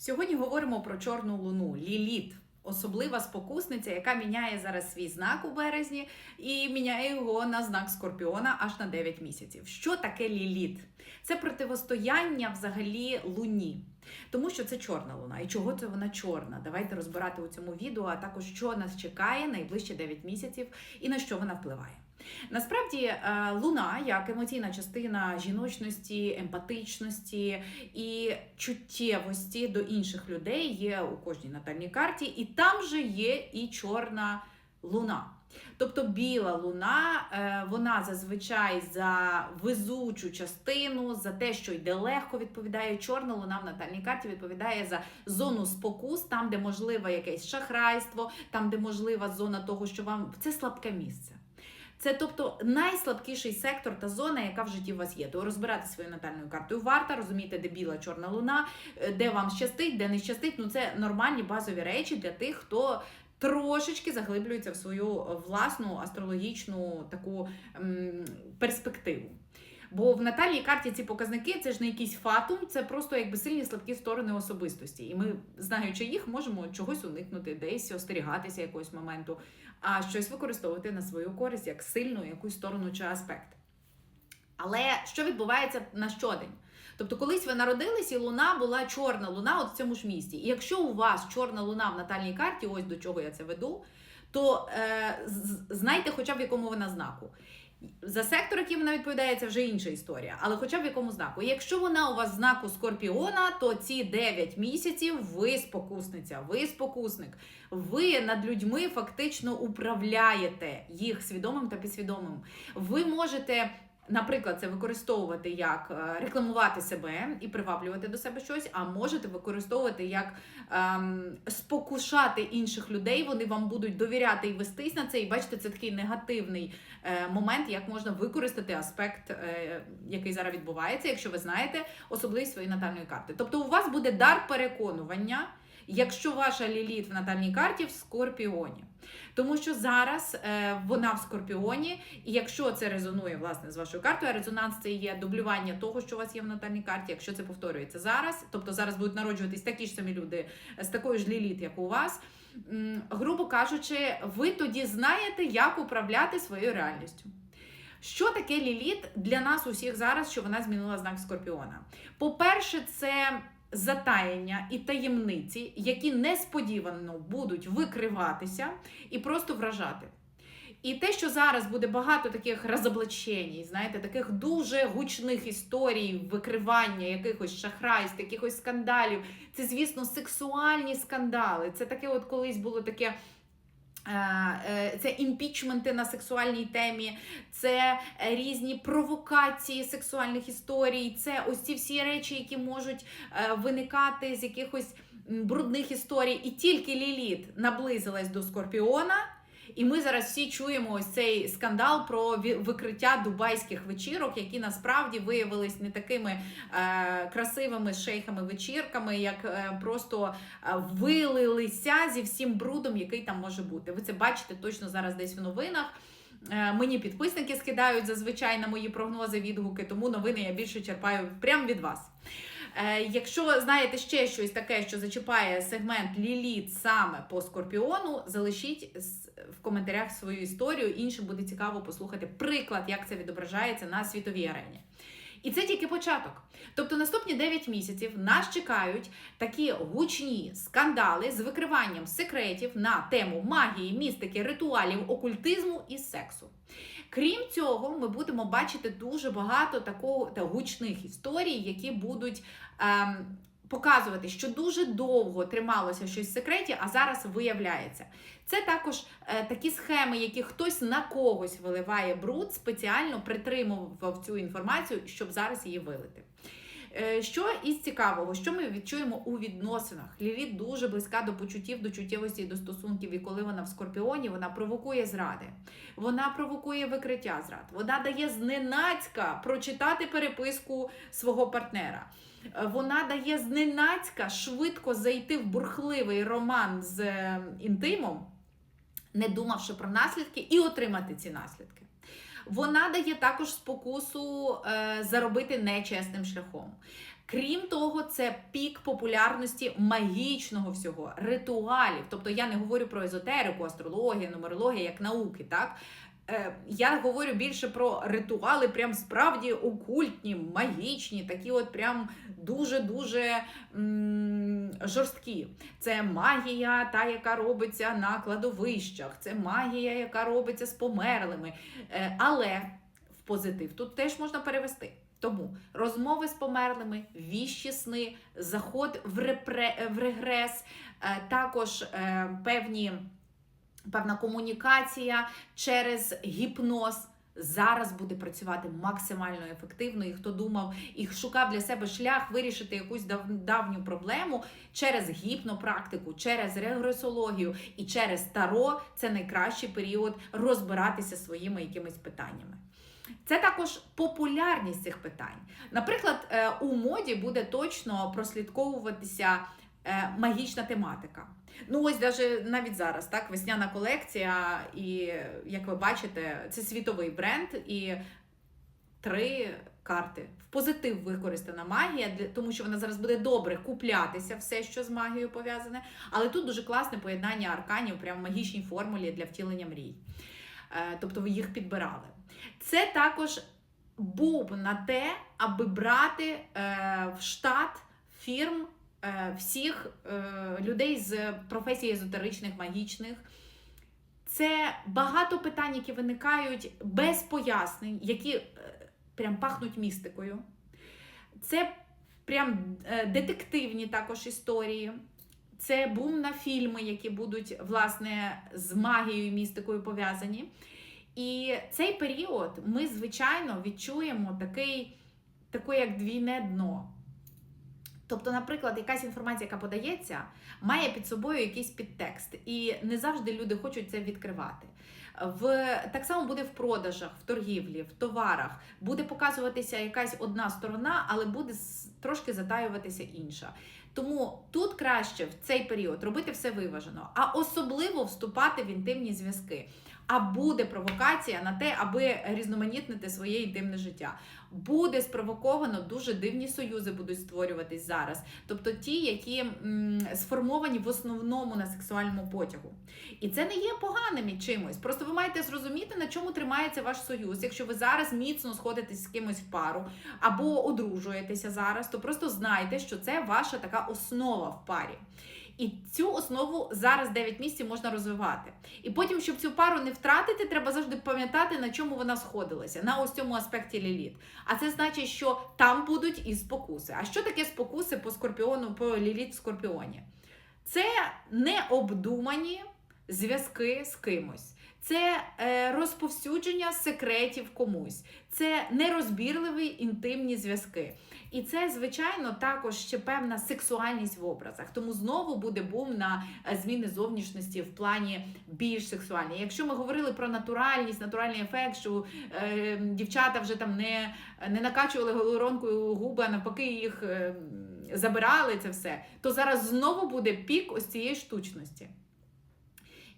Сьогодні говоримо про чорну луну Ліліт. Особлива спокусниця, яка міняє зараз свій знак у березні і міняє його на знак Скорпіона аж на 9 місяців. Що таке ліліт? Це противостояння взагалі луні, тому що це чорна луна. І чого це вона чорна? Давайте розбирати у цьому відео, а також що нас чекає найближче 9 місяців і на що вона впливає. Насправді, е, луна як емоційна частина жіночності, емпатичності і чуттєвості до інших людей є у кожній натальній карті, і там же є і чорна луна. Тобто біла луна, е, вона зазвичай за везучу частину, за те, що йде легко, відповідає. Чорна луна в натальній карті відповідає за зону спокус, там, де можливе якесь шахрайство, там, де можлива зона того, що вам це слабке місце. Це тобто найслабкіший сектор та зона, яка в житті у вас є. То розбирати свою натальною картою варта, розуміти, де біла чорна луна, е, де вам щастить, де не щастить. Ну це нормальні базові речі для тих, хто трошечки заглиблюється в свою власну астрологічну таку м, перспективу. Бо в натальній карті ці показники це ж не якийсь фатум, це просто якби сильні слабкі сторони особистості. І ми, знаючи їх, можемо чогось уникнути, десь остерігатися якогось моменту, а щось використовувати на свою користь як сильну якусь сторону чи аспект. Але що відбувається на щодень? Тобто, колись ви народились, і луна була чорна луна от в цьому ж місті. І якщо у вас чорна луна в натальній карті, ось до чого я це веду, то е, знайте хоча б в якому вона знаку. За сектор, який вона відповідає, це вже інша історія, але хоча б в якому знаку. Якщо вона у вас знаку Скорпіона, то ці 9 місяців ви спокусниця, ви спокусник. Ви над людьми фактично управляєте їх свідомим та підсвідомим. Ви можете. Наприклад, це використовувати як е, рекламувати себе і приваблювати до себе щось, а можете використовувати як ем, спокушати інших людей. Вони вам будуть довіряти і вестись на це. І бачите, це такий негативний е, момент, як можна використати аспект, е, який зараз відбувається, якщо ви знаєте особливість своєї натальної карти. Тобто, у вас буде дар переконування, якщо ваша ліліт в натальній карті в скорпіоні. Тому що зараз е, вона в скорпіоні, і якщо це резонує власне з вашою картою, а резонанс це є дублювання того, що у вас є в натальній карті. Якщо це повторюється зараз, тобто зараз будуть народжуватись такі ж самі люди з такою ж ліліт, як у вас. Грубо кажучи, ви тоді знаєте, як управляти своєю реальністю. Що таке ліліт для нас усіх зараз, що вона змінила знак Скорпіона? По-перше, це затаєння і таємниці, які несподівано будуть викриватися і просто вражати. І те, що зараз буде багато таких розоблачень, знаєте, таких дуже гучних історій, викривання якихось шахрайств, якихось скандалів, це, звісно, сексуальні скандали. Це таке, от колись було таке. Е, Це імпічменти на сексуальній темі, це е, різні провокації сексуальних історій, це ось ці всі речі, які можуть е, виникати з якихось брудних історій. І тільки Ліліт наблизилась до Скорпіона. І ми зараз всі чуємо ось цей скандал про викриття дубайських вечірок, які насправді виявились не такими е, красивими шейхами вечірками, як е, просто е, вилилися зі всім брудом, який там може бути. Ви це бачите точно зараз десь в новинах. Е, Мені підписники скидають зазвичай на мої прогнози, відгуки, тому новини я більше черпаю прямо від вас. Е, Якщо знаєте ще щось таке, що зачіпає сегмент Ліліт саме по Скорпіону, залишіть в коментарях свою історію. Іншим буде цікаво послухати приклад, як це відображається на світовій арені. І це тільки початок. Тобто наступні 9 місяців нас чекають такі гучні скандали з викриванням секретів на тему магії, містики, ритуалів, окультизму і сексу. Крім цього, ми будемо бачити дуже багато такого та гучних історій, які будуть ем, показувати, що дуже довго трималося щось в секреті, а зараз виявляється. Це також е, такі схеми, які хтось на когось виливає бруд, спеціально притримував цю інформацію, щоб зараз її вилити. Е, Що із цікавого, що ми відчуємо у відносинах? Ліліт дуже близька до почуттів, до чуттєвості і до стосунків. І коли вона в скорпіоні, вона провокує зради, вона провокує викриття зрад, вона дає зненацька прочитати переписку свого партнера. Е, Вона дає зненацька швидко зайти в бурхливий роман з е, інтимом, не думавши про наслідки, і отримати ці наслідки. Вона дає також спокусу е, заробити нечесним шляхом. Крім того, це пік популярності магічного всього, ритуалів. Тобто я не говорю про езотерику, астрологію, нумерологію як науки, так? Е, Я говорю більше про ритуали, прям справді окультні, магічні, такі от прям дуже-дуже жорсткі. Це магія, та, яка робиться на кладовищах, це магія, яка робиться з померлими. Е, Але в позитив тут теж можна перевести. Тому розмови з померлими, віщі сни, заход в, репре, в регрес, е, також е, певні, певна комунікація через гіпноз. Зараз буде працювати максимально ефективно. І хто думав і шукав для себе шлях вирішити якусь дав, давню проблему через гіпнопрактику, через регресологію і через таро, це найкращий період розбиратися своїми якимись питаннями. Це також популярність цих питань. Наприклад, е, у моді буде точно прослідковуватися е, магічна тематика. Ну, ось даже навіть зараз, так, весняна колекція, і як ви бачите, це світовий бренд, і три карти. В позитив використана магія, тому що вона зараз буде добре куплятися, все, що з магією пов'язане. Але тут дуже класне поєднання арканів, прямо в магічній формулі для втілення мрій. Е, Тобто ви їх підбирали. Це також був на те, аби брати е, в штат фірм всіх е, людей з професій езотеричних, магічних. Це багато питань, які виникають без пояснень, які е, прям пахнуть містикою. Це прям е, детективні також історії. Це бум на фільми, які будуть власне з магією і містикою пов'язані. І цей період ми, звичайно, відчуємо такий, таке як двійне дно. Тобто, наприклад, якась інформація, яка подається, має під собою якийсь підтекст, і не завжди люди хочуть це відкривати. В так само буде в продажах, в торгівлі, в товарах буде показуватися якась одна сторона, але буде трошки затаюватися інша. Тому тут краще в цей період робити все виважено, а особливо вступати в інтимні зв'язки. А буде провокація на те, аби різноманітнити своє інтимне життя. Буде спровоковано дуже дивні союзи будуть створюватись зараз. Тобто ті, які м, сформовані в основному на сексуальному потягу. І це не є поганим чимось. Просто ви маєте зрозуміти, на чому тримається ваш союз. Якщо ви зараз міцно сходитесь з кимось в пару або одружуєтеся зараз, то просто знайте, що це ваша така основа в парі. І цю основу зараз 9 місяців можна розвивати. І потім, щоб цю пару не втратити, треба завжди пам'ятати, на чому вона сходилася, на ось цьому аспекті ліліт. А це значить, що там будуть і спокуси. А що таке спокуси по скорпіону, по ліліт в скорпіоні? Це необдумані зв'язки з кимось. Це е, розповсюдження секретів комусь, це нерозбірливі інтимні зв'язки. І це, звичайно, також ще певна сексуальність в образах. Тому знову буде бум на е, зміни зовнішності в плані більш сексуальні. Якщо ми говорили про натуральність, натуральний ефект, що е, дівчата вже там не, не накачували губи, а навпаки їх е, забирали це все, то зараз знову буде пік ось цієї штучності.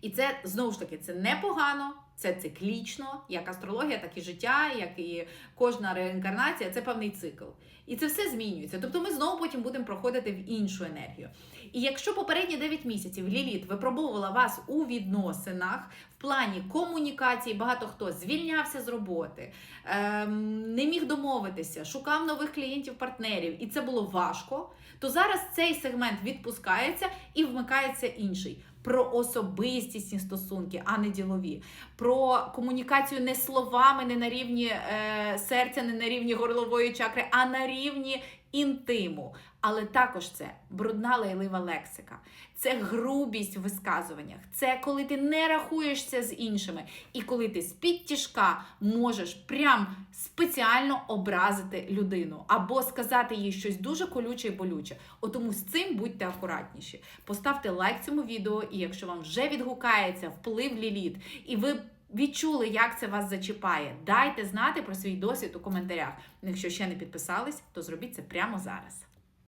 І це знову ж таки це непогано, це циклічно, як астрологія, так і життя, як і кожна реінкарнація, це певний цикл. І це все змінюється. Тобто ми знову потім будемо проходити в іншу енергію. І якщо попередні 9 місяців Ліліт випробовувала вас у відносинах в плані комунікації, багато хто звільнявся з роботи, ем, не міг домовитися, шукав нових клієнтів, партнерів, і це було важко, то зараз цей сегмент відпускається і вмикається інший. Про особистісні стосунки, а не ділові, про комунікацію не словами, не на рівні е, серця, не на рівні горлової чакри, а на рівні інтиму. Але також це брудна лейлива лексика, це грубість в висказуваннях, це коли ти не рахуєшся з іншими, і коли ти з-під тяжка можеш прям спеціально образити людину або сказати їй щось дуже колюче і болюче. От Тому з цим будьте акуратніші. Поставте лайк цьому відео, і якщо вам вже відгукається вплив ліліт, і ви відчули, як це вас зачіпає, дайте знати про свій досвід у коментарях. Якщо ще не підписались, то зробіть це прямо зараз.